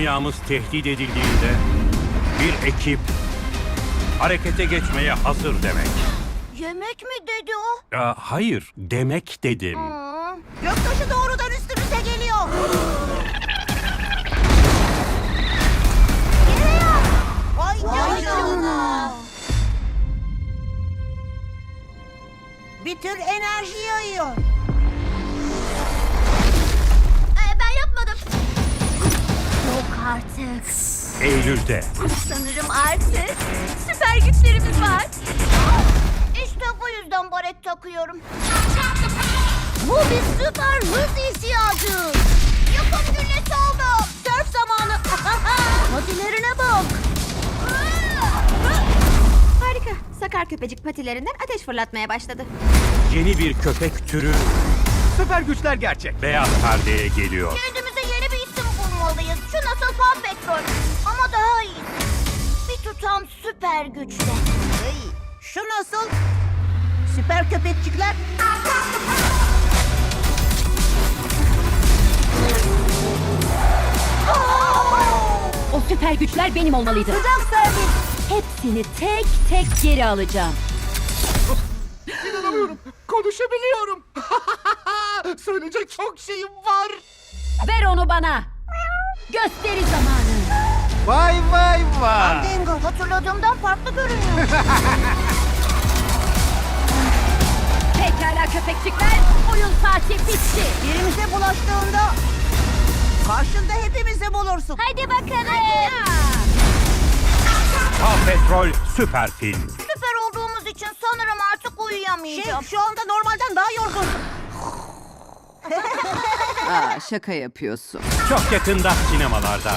Dünyamız tehdit edildiğinde bir ekip harekete geçmeye hazır demek. Yemek mi dedi o? Aa, hayır, demek dedim. Hmm. Göktaşı doğrudan üstümüze geliyor. Ay Vay canına. Bir tür enerji yayıyor. Artık. Eylül'de Sanırım artık süper güçlerimiz var. İşte bu yüzden baret takıyorum. Bu bir süper hız ihtiyacı. Yapım güllesi oldu. Surf zamanı. Patilerine bak. Harika. Sakar köpecik patilerinden ateş fırlatmaya başladı. yeni bir köpek türü Süper güçler gerçek. beyaz perdeye geliyor. Kendimize yeni bir isim bulmalıyız. Süper güçle. Ay, şu nasıl? Süper köpekçikler. O süper güçler benim olmalıydı. Sıcak servis. Hepsini tek tek geri alacağım. İnanamıyorum. Konuşabiliyorum. Söyleyecek çok şeyim var. Ver onu bana. Gösteri zamanı. Vay vay vay. Dingo hatırladığımdan farklı görünüyor. Pekala köpekçikler. Oyun saati bitti. Birimize bulaştığında karşında hepimizi bulursun. Hadi bakalım. Paw Patrol süper film. Süper olduğumuz için sanırım artık Şey, uyuyamayacağım. şu anda normalden daha yorgunsun. Aa, şaka yapıyorsun. Çok yakında sinemalarda.